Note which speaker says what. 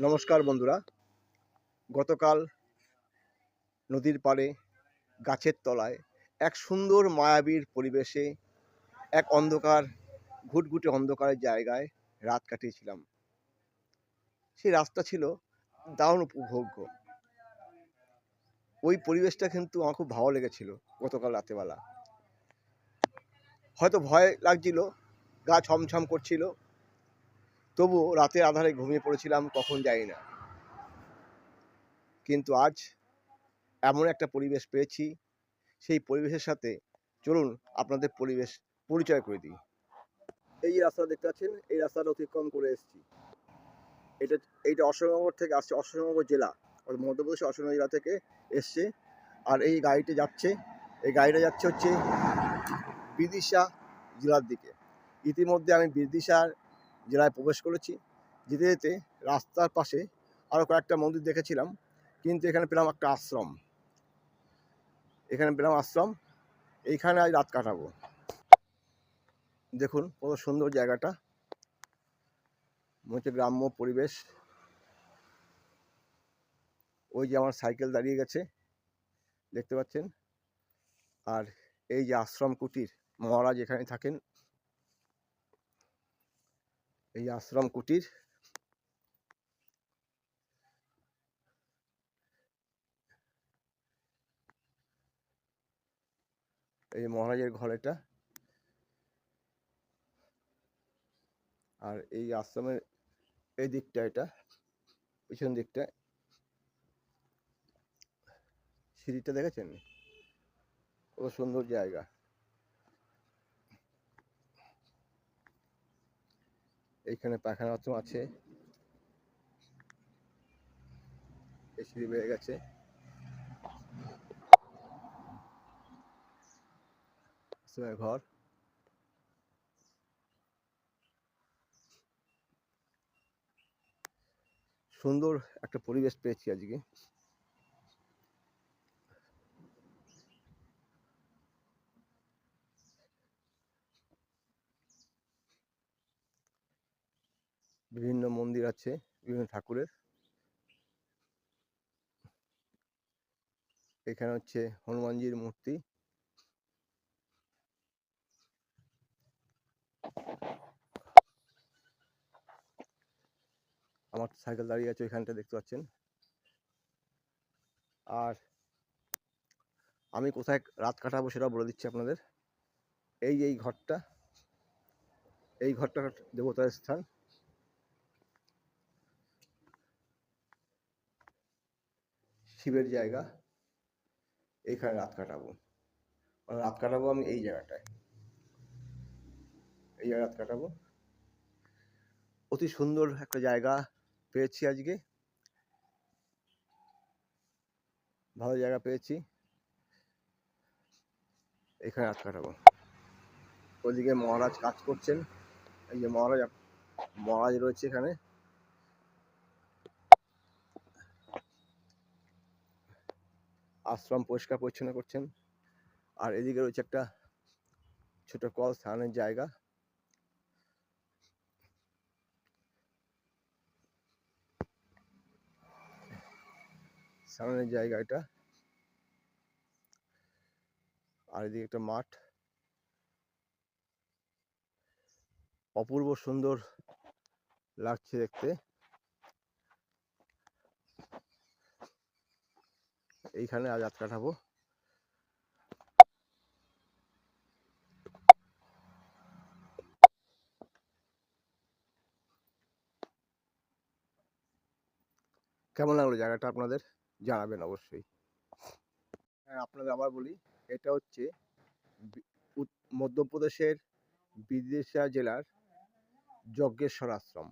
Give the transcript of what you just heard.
Speaker 1: নমস্কার বন্ধুরা। গতকাল নদীর পাড়ে, গাছের তলায় এক সুন্দর মায়াবীর পরিবেশে এক অন্ধকার, ঘুটঘুটে অন্ধকারের জায়গায় রাত কাটিয়েছিলাম। সেই রাতটা ছিল দারুণ উপভোগ্য। ওই পরিবেশটা কিন্তু আমার খুব ভালো লেগেছিল গতকাল রাতেবেলা। হয়তো ভয় লাগছিল, গা ছমছম করছিল তবুও রাতের আধারে ঘুমিয়ে পড়েছিলাম, কখন জানি না। কিন্তু আজ এমন একটা পরিবেশ পেয়েছি, সেই পরিবেশের সাথে চলুন আপনাদের পরিবেশ পরিচয় করে দিই। এই রাস্তা দেখতে পাচ্ছেন, এই রাস্তাটা অতিক্রম করে এসেছি। এটা, এইটা অশোকনগর থেকে আসছে, অশোকনগর জেলা। অর্থাৎ মধ্যপ্রদেশের অশোকনগর জেলা থেকে এসছে। আর এই গাড়িটা যাচ্ছে, এই গাড়িটা যাচ্ছে হচ্ছে বিদিশা জেলার দিকে। ইতিমধ্যে আমি বিদিশার জেলায় প্রবেশ করেছি। যেতে যেতে রাস্তার পাশে আরও কয়েকটা মন্দির দেখেছিলাম, কিন্তু এখানে পেলাম একটা আশ্রম। এখানে পেলাম আশ্রম, এইখানে আজ রাত কাটাবো। দেখুন কত সুন্দর জায়গাটা। মনে গ্রাম্য পরিবেশ। ওই যে আমার সাইকেল দাঁড়িয়ে গেছে, দেখতে পাচ্ছেন? আর এই যে আশ্রম কুটির, মহারাজ এখানে থাকেন। এই আশ্রম কুটির। এই মহারাজের ঘর এটা। আর এই আশ্রমের এই দিকটা এটা, পিছন দিকটা। সিঁড়িটা দেখেছেন? কত সুন্দর জায়গা। এইখানে পায়খানা বাথরুম আছে। এই সিঁড়ি বেড়ে গেছে। ঘর। সুন্দর একটা পরিবেশ পেয়েছি আজকে। বিভিন্ন মন্দির আছে, বিভিন্ন ঠাকুরের। এখানে হচ্ছে হনুমানজির মূর্তি। আমার সাইকেল দাঁড়িয়ে আছে ওইখানটা দেখতে পাচ্ছেন। আর আমি কোথায় রাত কাটাবো সেটা বলে দিচ্ছি আপনাদের। এই এই ঘরটা এই ঘরটা দেবতার স্থান। শিবের জায়গা এইখানে রাত কাটাবো। মানে রাত কাটাবো আমি এই জায়গাটায়। এই জায়গায় রাত কাটাবো। অতি সুন্দর একটা জায়গা পেয়েছি আজকে। ভালো জায়গা পেয়েছি। এখানে রাত কাটাবো। ওইদিকে মহারাজ কাজ করছেন। এই যে মহারাজ মহারাজ রয়েছে এখানে। আশ্রম পরিষ্কার পরিচ্ছন্ন করছেন। আর এদিকে রয়েছে একটা ছোট কল স্নানের জায়গা। স্নানের জায়গা এটা। আর এদিকে একটা মাঠ। অপূর্ব সুন্দর লাগছে দেখতে। এইখানে আজ রাত কাটাবো। কেমন লাগল জায়গাটা আপনাদের? জানাবেন অবশ্যই। হ্যাঁ আপনাদের আবার বলি, এটা হচ্ছে মধ্যপ্রদেশের বিদিশা জেলার যজ্ঞেশ্বর আশ্রম।